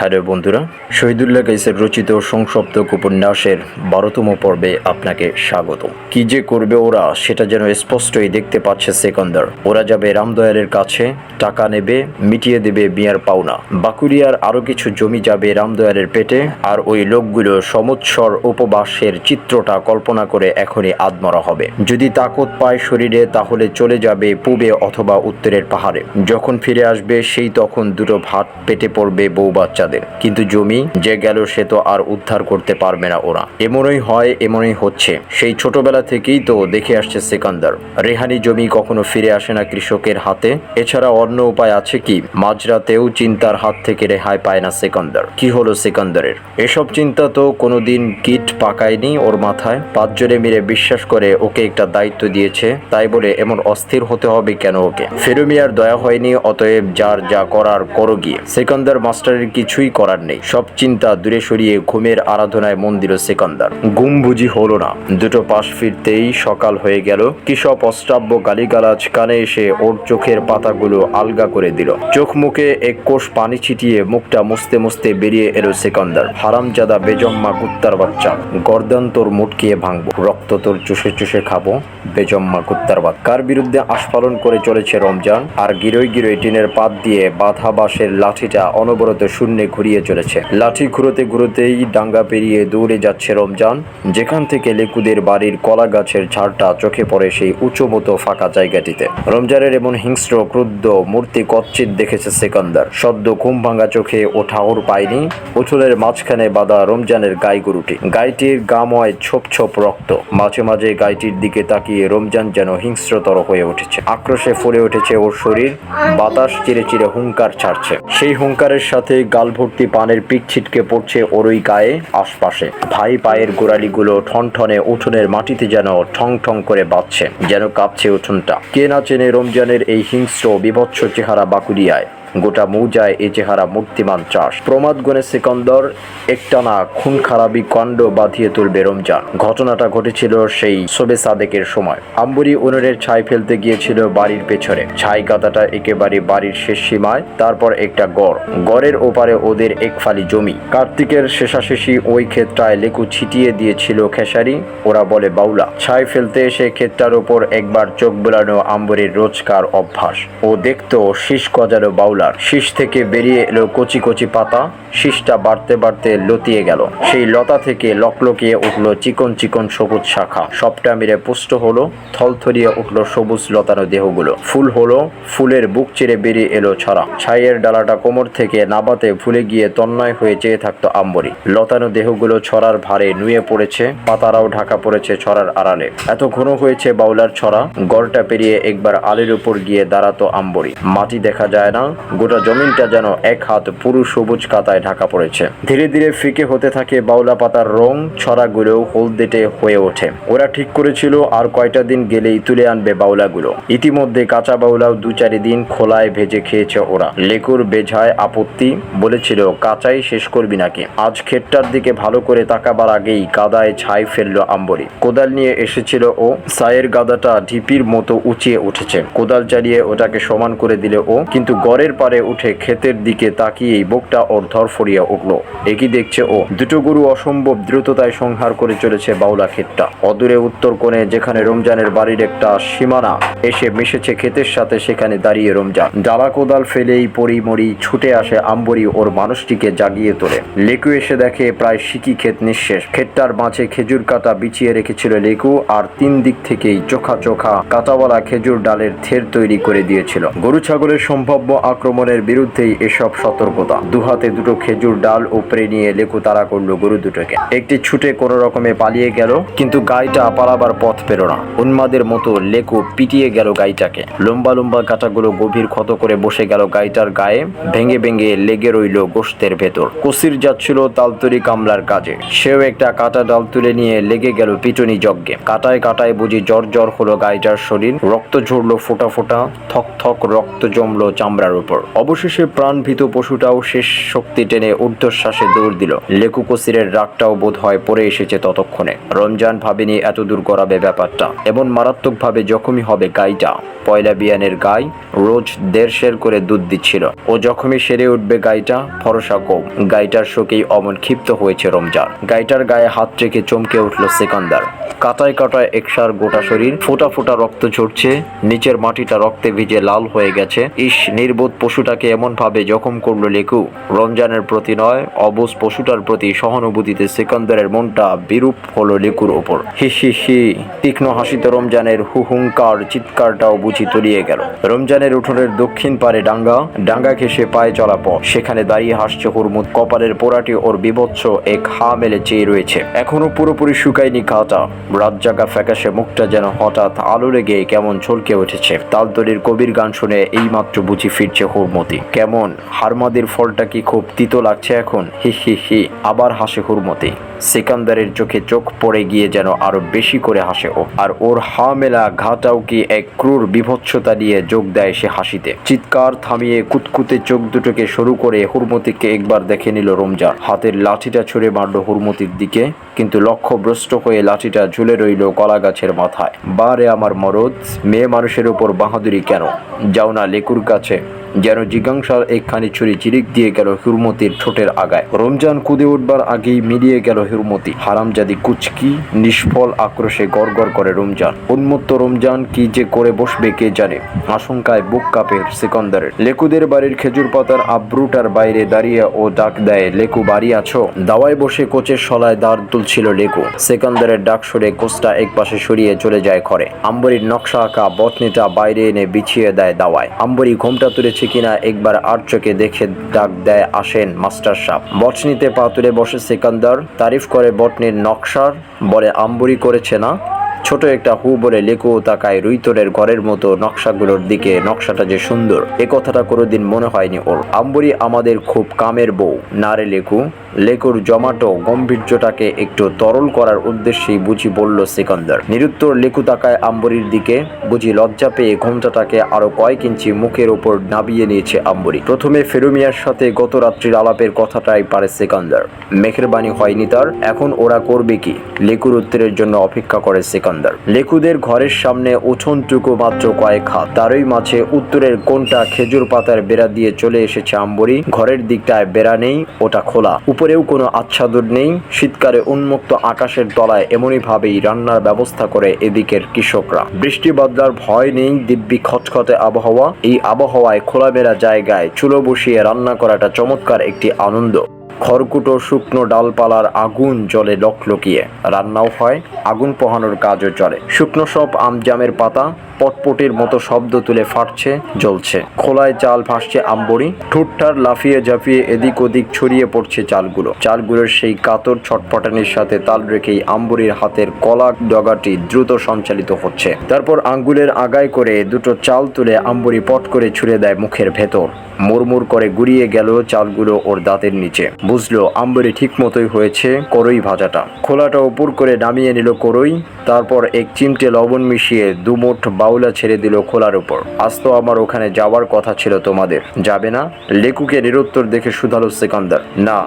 Hello বন্ধুরা, শহীদুল্লাহ গাইসের রচিত সংসপ্তক উপন্যাসের বারোতম পর্বে আপনাকে স্বাগত। কি যে করবে ওরা, সেটা যেন স্পষ্টই দেখতে পাচ্ছে সেকন্দার। ওরা যাবে রামদয়ালের কাছে, টাকা নেবে, মিটিয়ে দেবে বিয়ার পাওনা। বাকুরিয়ার আরও কিছু জমি যাবে রামদয়ালের পেটে, আর ওই লোকগুলো সমুৎসর উপবাসের চিত্রটা কল্পনা করে এখনই আদমরা হবে। যদি তাকত পায় শরীরে, তাহলে চলে যাবে পূবে অথবা উত্তরের পাহাড়ে। যখন ফিরে আসবে, সেই তখন দুটো ভাত পেটে পড়বে বউ বাচ্চাদের কিন্তু জমি যে গেল সে তো আর উদ্ধার করতে পারবে না ওরা। এমনই হয়, এমনই হচ্ছে। সেই ছোটবেলা থেকেই তো দেখে আসছে সেকান্দার। রেহানি জমি কখনো ফিরে আসে না কৃষকের হাতে। এছাড়া অন্য উপায় আছে কি? মাঝরাতেও চিন্তার হাত থেকে রেহাই পায় না সেকান্দার। কি হলো সেকান্দারের? এসব চিন্তা তো কোনোদিন কিট পাকায়নি ওর মাথায়। পাঁচজনে মিলে বিশ্বাস করে ওকে একটা দায়িত্ব দিয়েছে। তাই বলে এমন অস্থির হতে হবে কেন ওকে? ফেরুমিয়ার দয়া হয়নি, অতএব যার যা করার করো গিয়ে। সেকান্দার মাস্টারের কিছুই করার নেই। সব চিন্তা দূরে সরিয়ে ঘুমের আরাধনায় মন দিল সেকান্দার। ঘুম বুঝি হলো না। দুটো পাশ ফিরতেই সকাল হয়ে গেল। কি সব অষ্টাব্য গালিগালাজ কানে এসে ওর চোখের পাতাগুলো আলগা করে দিল। চোখ মুখে এক কোষ পানি ছিটিয়ে মুখটা মুছতে মুছতে বেরিয়ে এলো সেকান্দার। হারামজাদা বেজম্মা কুত্তার বাচ্চা। গর্দান তোর মুটকিয়ে ভাঙবো। রক্ত তোর চুষে চুষে খাব। বেজম্মা কুত্তার বাচ্চা। কার বিরুদ্ধে আস্ফালন করে চলেছে রমজান? আর গিরোই গিরোই টিনের পাত দিয়ে বাধা বাঁশের লাঠিটা অনবরত শূন্যে ঘুরিয়ে চলেছে। লাঠি ঘুরোতে ঘুরোতেই ডাঙ্গা পেরিয়ে দৌড়ে যাচ্ছে রমজান। যেখান থেকে লেকুদের বাড়ির কলা গাছের ঝাড়টা চোখে পড়ে সেই উঁচু মতো ফাঁকা জায়গাটিতে। রমজানের এমন হিংস্র, ক্রুদ্ধ মূর্তি কচ্ছিত দেখেছে সেকান্দার। সদ্য ঘুম ভাঙা চোখে ও ঠাহর পায়নি। উঠোনের মাঝখানে বাঁধা রমজানের গাই গরুটি। গাইটির গাময় ছোপ ছোপ রক্ত। মাঝে মাঝে গাইটির দিকে তাকিয়ে রমজান যেন হিংস্রতর হয়ে উঠেছে। আক্রোশে ফুলে উঠেছে ওর শরীর। বাতাস চিরে চিরে হুঙ্কার ছাড়ছে। সেই হুঙ্কারের সাথে গাল ভর্তি পানের পিক ছিটকে পড়ছে ওরই গায়ে আশপাশে। ভাই পায়ের গোড়ালিগুলো ঠনঠনে উঠোনের মাটিতে যেন ঠং ঠং করে বাঁচছে যেন কাঁপছে উঠোনটা। কে না চেনে রমজানের এই হিংস্র বিভৎস চেহারা বাকুড়িয়ায় গোটা মৌজায় এ চেহারা মূর্তিমান চাষ। প্রমাদ গণে সিকন্দর, একটানা খুন খারাপি কাণ্ড বাঁধিয়ে তুলবে রমজান। ঘটনাটা ঘটেছিল সেই সোবে সাদেকের সময়। আম্বুরি উনুনের ছাই ফেলতে গিয়েছিল বাড়ির পেছনে। ছাই গাদাটা একেবারে বাড়ির শেষ সীমায়, তারপর একটা গড়। গড়ের ওপারে ওদের এক ফালি জমি। কার্তিকের শেষাশেষি ওই ক্ষেতটায় লেকু ছিটিয়ে দিয়েছিল খেসারি, ওরা বলে বাউলা। ছাই ফেলতে এসে ক্ষেতটার ওপর একবার চোখ বোলানো আম্বরির রোজকার অভ্যাস। ও দেখতো শীষ গজালো বাউলার শীষ থেকে বেরিয়ে এলো কচি কচি পাতা। শীষটা বাড়তে বাড়তে লতিয়ে গেল। সেই লতা থেকে লকলকিয়ে উঠল চিকন চিকন সবুজ শাখা। সবটা মিলে পুষ্ট হলো, থলথলিয়ে উঠল সবুজ লতানো দেহগুলো। ফুল হলো, ফুলের বুক চিরে বেরিয়ে এলো ছড়া। ছাইয়ের ডালাটা কোমর থেকে নাবাতে ভুলে গিয়ে তন্ময় হয়ে চেয়ে থাকতো আম্বরি। লতানো দেহগুলো ছড়ার ভারে নুয়ে পড়েছে, পাতারাও ঢাকা পড়েছে ছড়ার আড়ালে। এত ঘন হয়েছে বাউলার ছড়া, গড়টা পেরিয়ে একবার আলের উপর গিয়ে দাঁড়াতো আম্বরি। মাটি দেখা যায় না গোটা জমিনটা যেন এক হাত পুরু সবুজ কাতায় ঢাকা পড়েছে। ধীরে ধীরে ফিকে হতে থাকে বাউলা পাতার রং, ছড়াগুলোও হলদেটে হয়ে ওঠে। ওরা ঠিক করেছিল আর কয়টা দিন গেলেই তুলে আনবে বাউলাগুলো। ইতিমধ্যে কাঁচা বাউলাও দু চারি দিন খোলায় ভেজে খেয়েছে ওরা। লেকুর বেঝায় আপত্তি, বলেছিল, কাঁচাই শেষ করবি নাকি? আজ ক্ষেতটার দিকে ভালো করে তাকাবার আগেই কাদায় ছাই ফেলল আম্বরি। কোদাল নিয়ে এসেছিল ও, সায়ের গাদাটা ঢিপির মতো উঁচিয়ে উঠেছে। কোদাল চালিয়ে ওটাকে সমান করে দিলে ও, কিন্তু গড়ের পারে উঠে ক্ষেতের দিকে তাকিয়েই বুকটা ওর ধরফরিয়ে উঠল। একই দেখছে ও। দুটো গরু অসম্ভব দ্রুততায় সংহার করে চলেছে বাউলা ক্ষেতটা। অদূরে উত্তর কোণে যেখানে রমজানের বাড়ির একটা সীমানা, এসে মিশেছে ক্ষেতের সাথে সেখানে দাঁড়িয়ে রমজান। ডালা কোদাল ফেলেই পরিমরি ছুটে আসে আম্বরি ওর মানুষটিকে জাগিয়ে তোলে। লেকু এসে দেখে প্রায় সিকি ক্ষেত নিঃশেষ। ক্ষেতটার মাঝে খেজুর কাটা বিছিয়ে রেখেছিল লেকু আর তিন দিক থেকেই চোখা চোখা কাঁটাওয়ালা খেজুর ডালের থের তৈরি করে দিয়েছিল। গরু ছাগলের সম্ভাব্য আক্রমণের বিরুদ্ধেই এসব সতর্কতা। দুহাতে দুটো খেজুর ডাল উপরে নিয়ে লেকু তাড়া করল গরু দুটোকে। একটি ছুটে কোনো রকমে পালিয়ে গেল, কিন্তু গাইটা পালাবার পথ পেল না। উন্মাদের মতো লেকু পিটিয়ে গেল গাইটাকে লম্বা লম্বা কাঁটাগুলো গভীর ক্ষত করে বসে গেল গাইটার গায়ে। ভেঙে ভেঙে লেগে রইল গোস্তের ভেতর। কসির যাচ্ছিল তালতরি কামলার কাজে। সেও একটা কাটা ডাল তুলে নিয়ে লেগে গেল পিটনি যজ্ঞে। কাটায় কাটায় বুঝি জ্বর জ্বর হলো গাইটার শরীর। রক্ত ঝরলো ফোটা ফোটা। থক থক রক্ত জমলো চামড়ার উপর। উপর অবশেষে প্রাণভীত পশুটাও শেষ শক্তি টেনে ঊর্ধ্বশ্বাসে দৌড় দিল। লেকু কসিরের রাগটাও বোধ হয় পড়ে এসেছে ততক্ষণে। রমজান ভাবেনি এত দূর গড়াবে ব্যাপারটা। এমন মারাত্মকভাবে জখমই হবে গাইটা। পয়লা বিয়ানের গাই রোজ দেড়শের করে দুধ দিচ্ছিল। ও জখমই সেরে উঠবে গাইটা, ভরসা কম। গাইটার শোকেই অমন ক্ষিপ্ত হয়েছে রমজান। গাইটার গায়ে হাত রেখে চমকে উঠল সেকান্দার। কাটায় কাটায় একসার গোটা শরীর, ফোটা ফোটা রক্ত ঝরছে, নিচের মাটিটা রক্তে ভিজে লাল হয়ে গেছে। ইস, নির্বোধ পশুটাকে এমন ভাবে জখম করল লেকু। রমজানের প্রতি নয় অবুজ পশুটার প্রতি সহানুভূতিতে সেকান্দারের মনটা বিরূপ হলো লেকুর ওপর। হি হি হি, তীক্ষ্ণ হাসিতে রমজানের হুহুঙ্কার, চিৎকারটাও বুঝি তলিয়ে গেল। রমজানের উঠোনের দক্ষিণ পারে ডাঙ্গা ডাঙ্গা ঘেসে পায়ে চলা পথ। সেখানে দাঁড়িয়ে হাসছে হুরমুদ, কপালের পোড়াটি ওর বিভৎস এক হা মেলে চেয়ে রয়েছে। এখনও পুরোপুরি শুকায়নি কাটা রাত জাগা ফ্যাকাশে মুখটা যেন হঠাৎ আলো লেগে কেমন ছলকে উঠেছে। তালতলির কবির গান শুনে এইমাত্র বুঝি ফিরছে হুরমতি কেমন? হারমাদির ফলটা কি খুব তিতো লাগছে এখন? হি হি হি। আবার হাসে হুরমতি। সিকান্দারের চোখে চোখ পড়ে গিয়ে যেন আরও বেশি করে হাসে ও। আর ওর হা মেলা ঘাটাও কি এক ক্রূর বিভৎসতা নিয়ে যোগ দেয় সে হাসিতে। চিৎকার থামিয়ে কুতকুতে চোখ দুটোকে শুরু করে হুরমতিকে একবার দেখে নিল রমজান। হাতের লাঠিটা ছুঁড়ে মারল হুরমতির দিকে, কিন্তু লক্ষ্যভ্রষ্ট হয়ে লাঠিটা ঝুলে রইল কলা গাছের মাথায়। বারে আমার মরদ, মেয়ে মানুষের উপর বাহাদুরি কেন? যাও না লেকুর কাছে। যেন জিজ্ঞাসার একখানি ছুরি চিরিক দিয়ে গেল হুরমতির ঠোঁটের আগায়। রমজান কুদে উঠবার আগেই মিলিয়ে গেল হুরমতি। হারামজাদি কুচকি, নিষ্ফল আক্রোশে গড়গড় করে রমজান। উন্মত্ত রমজান কি যে করে বসবে কে জানে? আশঙ্কায় বুক কাপে সিকন্দারের। লেকুদের বাড়ির খেজুর পাতার আব্রুটার বাইরে দাঁড়িয়ে ও ডাক দেয়, লেকু, বাড়ি আছো? দাওয়ায় বসে কোচের সলায় দাঁড় তুলছিল লেকু। সেকান্দারের ডাক সরে কোচটা এক পাশে সরিয়ে চলে যায় ঘরে। আম্বরীর নকশা আঁকা বটনিটা বাইরে এনে বিছিয়ে দেয় দাওয়ায়। আম্বরি ঘোমটা তুলেছে কিনা একবার আর চোখে দেখে ডাক দেয়, আসেন, মাস্টার সাপ। বটনিতে পা তুলে বসে সিকান্দার। তারিফ করে বটনির নকশার, বলে, আম্বুরি করেছে না? ছোট একটা হু বলে লেকু তাকায় রুইতরের ঘরের মতো নকশাগুলোর দিকে। নকশাটা যে সুন্দর, এ কথাটা কোনোদিন মনে হয়নি ওর। আম্বুরি আমাদের খুব কামের বউ। না রে লেকু লেকুর জমাটো গম্ভীর্যটাকে একটু তরল করার উদ্দেশ্যেই বুঝি বলল সিকন্দর। নিরুত্তর লেকু তাকায় আম্বরির দিকে। বুঝি লজ্জা পেয়ে ঘোমটাটাকে আরও কয়েক ইঞ্চি মুখের ওপর নাবিয়ে নিয়েছে আম্বরি। প্রথমে ফেরুমিয়ার সাথে গত রাত্রির আলাপের কথাটাই পারে সিকান্দার। মেঘের বাণী হয়নি তার। এখন ওরা করবে কি? লেকুর উত্তরের জন্য অপেক্ষা করে সিকান্দার। লেকুদের ঘরের সামনে উঠোনটুকু মাত্র কয়েক হাত। তারই মাঝে উত্তরের কোনটা খেজুর পাতার বেড়া দিয়ে চলে এসেছে আম্বরি। ঘরের দিকটায় বেড়া নেই, ওটা খোলা। উপরেও কোনো আচ্ছাদন নেই। শীতকালে উন্মুক্ত আকাশের তলায় এমনই ভাবেই রান্নার ব্যবস্থা করে এদিকের কৃষকরা। বৃষ্টি বদলার ভয় নেই দিব্যি খটখটে আবহাওয়া। এই আবহাওয়ায় খোলামেলা জায়গায় চুলো বসিয়ে রান্না করাটা চমৎকার একটি আনন্দ। খড়কুটো শুকনো ডালপালার আগুন জলে লকলকিয়ে। রান্নাও হয়, আগুন পোহানোর কাজও চলে। শুকনো সব আমজামের পাতা, পটপটির মতো শব্দ তুলে ফাটছে, জ্বলছে। খোলায় চাল ভাসছে আম্বরি ঠুটঠার লাফিয়ে ঝাঁপিয়ে এদিক ওদিক ছড়িয়ে পড়ছে চালগুলো। চালগুলোর সেই কাতর ছটপটানির সাথে তাল রেখেই আম্বরির হাতের কলা ডগাটি দ্রুত সঞ্চালিত হচ্ছে। তারপর আঙ্গুলের আগায় করে দুটো চাল তুলে আম্বরি পট করে ছুঁড়ে দেয় মুখের ভেতর। মুরমুর করে গুড়িয়ে গেল চালগুলো ওর দাঁতের নিচে। বুঝলো আম্বরি ঠিক মতোই হয়েছে, করই ভাজাটা। খোলাটা উপর করে নামিয়ে নিল করই, তারপর এক চিমটে লবণ মিশিয়ে দুমুঠ বাউলা ছেড়ে দিল খোলার উপর। আজ তো আমার ওখানে যাওয়ার কথা ছিল তোমাদের। যাবে না? লেকুকে নিরুত্তর দেখে শুধালো সেকান্দার। না,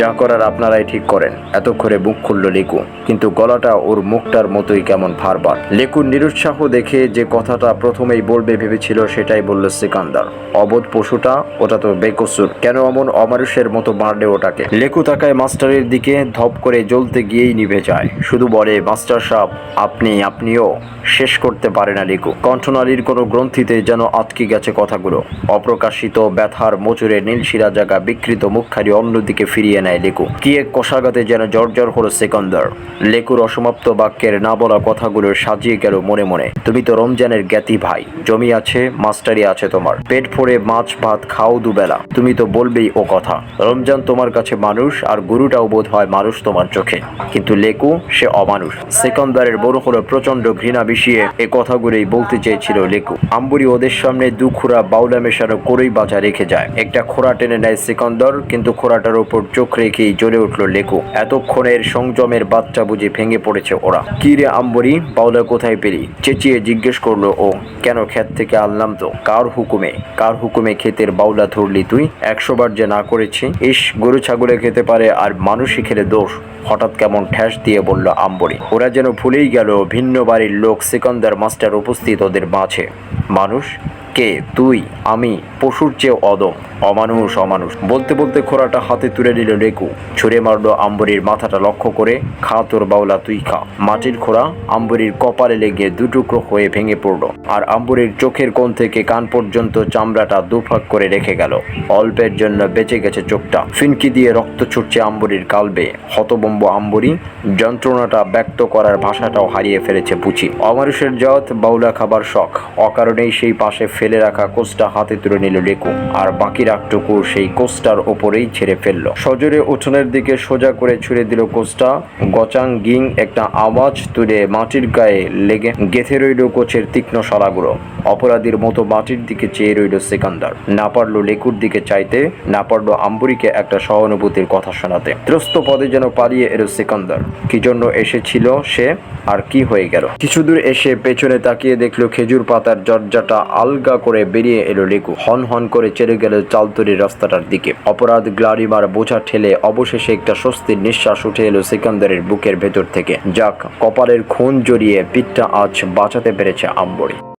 যা করার আপনারাই ঠিক করেন। এতক্ষণে মুখ খুলল লেকু, কিন্তু গলাটা ওর মুখটার মতোই কেমন ভারবার। লেকুর নিরুৎসাহ দেখে যে কথাটা প্রথমেই বলবে ভেবেছিল সেটাই বলল সিকান্দার। অবোধ পশুটা, ওটা তো বেকসুর। কেন অমন অমানুষের মতো মারলে ওটাকে লেকু তাকায় মাস্টারের দিকে, ধপ করে জ্বলতে গিয়েই নিভে যায়। শুধু বলে, মাস্টার সাহেব, আপনি, আপনিও শেষ করতে পারে না লেকু। কণ্ঠনালীর কোনো গ্রন্থিতে যেন আটকে গেছে কথাগুলো। অপ্রকাশিত ব্যথার মোচরে নীলশিরা জায়গা বিকৃত মুখখানি অন্যদিকে ফিরিয়ে নেয় লেকু। কি এক কষাগাতে যেন জর্জর হলো সেকন্দর। লেকুর অসমাপ্ত বাক্যের না বলা কথাগুলো সাজিয়ে গেল মনে মনে। তুমি তো রমজানের জ্ঞাতি ভাই। জমি আছে, মাস্টারি আছে তোমার। পেট ভরে মাছ, ভাত খাও দুবেলা। তুমি তো বলবেই ও কথা। রমজান তোমার কাছে মানুষ আর গুরুটাও বোধ হয় মানুষ তোমার চোখে। কিন্তু লেকু, সে অমানুষ। সেকন্দারের বড় হলো প্রচণ্ড ঘৃণা বিষিয়ে এ কথাগুলোই বলতে চেয়েছিল লেকু। আম্বুরি ওদের সামনে দু খোড়া বাউলা মেশানো করেই বাজা রেখে যায়। একটা খোড়া টেনে নেয় সিকন্দর, কিন্তু খোড়াটার উপর চোখ রেখেই জ্বলে উঠল লেকু। এতক্ষণের সংযমের বাচ্চা বুঝে ভেঙে পড়েছে ওরা। কি রে আম্বরি, বাউলা কোথায় পেলি? চেঁচিয়ে জিজ্ঞেস করল ও। কেন ক্ষেত থেকে আনলাম তো? কার হুকুমে? কার হুকুমে ক্ষেতের বাউলা ধরলি তুই? একশো বার যে না করেছি? ইস, গরু ছাগলে খেতে পারে আর মানুষই খেলে দোষ। হঠাৎ কেমন ঠ্যাস দিয়ে বলল আম্বরি। ওরা যেন ভুলেই গেল, ভিন্ন বাড়ির লোক সিকন্দার মাস্টার উপস্থিত ওদের মাঝে। মানুষ কে, তুই, আমি, পশুর চেয়ে অদম অমানুষ অমানুষ। বলতে বলতে খোরাটা হাতে তুলে নিল রেকু। ছুঁড়ে মারলো আম্বরির মাথাটা লক্ষ্য করে, খা তোর বাউলা, তুই খা। মাটির খোরা আম্বরির কপালে লেগে দুটুকরো হয়ে ভেঙে পড়ল, আর আম্বরির চোখের কোণ থেকে কান পর্যন্ত চামড়াটা দুফাক করে রেখে গেল। অল্পের জন্য বেঁচে গেছে চোখটা। ফিনকি দিয়ে রক্ত ছুটছে আম্বরির কালবে। হতবম্ব আম্বরি, যন্ত্রণাটা ব্যক্ত করার ভাষাটাও হারিয়ে ফেলেছে পুচি অমানুষের জত, বাউলা খাবার শখ। অকারণেই সেই পাশে ফেলে রাখা কোষটা হাতে তুলে নিল লেকু, আর বাকি রাগটুকু সেই কোষটার ওপরেই ছেড়ে ফেলল। সজোরে উঠোনের দিকে সোজা করে ছুড়ে দিল কোষটা গচাং গিং একটা আওয়াজ তুলে মাটির গায়ে লেগে গেথে রইল কোচের তীক্ষ্ণ শালাগুলো অপরাধীর মতো মাটির দিকে চেয়ে রইল সেকান্দার। না পারল লেকুর দিকে চাইতে, না পারল আম্বুরিকে একটা সহানুভূতির কথা শোনাতে। ত্রস্ত পদে যেন পালিয়ে এলো সেকান্দার। কি জন্য এসেছিল সে, আর কি হয়ে গেল? কিছু দূর এসে পেছনে তাকিয়ে দেখল খেজুর পাতার জর্জাটা আলগা করে বেরিয়ে এলো লেকু হন হন করে চেড়ে গেল চালতরির রাস্তাটার দিকে। অপরাধ গ্লারিমার বোঝা ঠেলে অবশেষে একটা স্বস্তির নিঃশ্বাস উঠে এলো সিকান্দারের বুকের ভেতর থেকে। যাক, কপালের খুন জড়িয়ে পিঠটা আজ বাঁচাতে পেরেছে আম্বরি।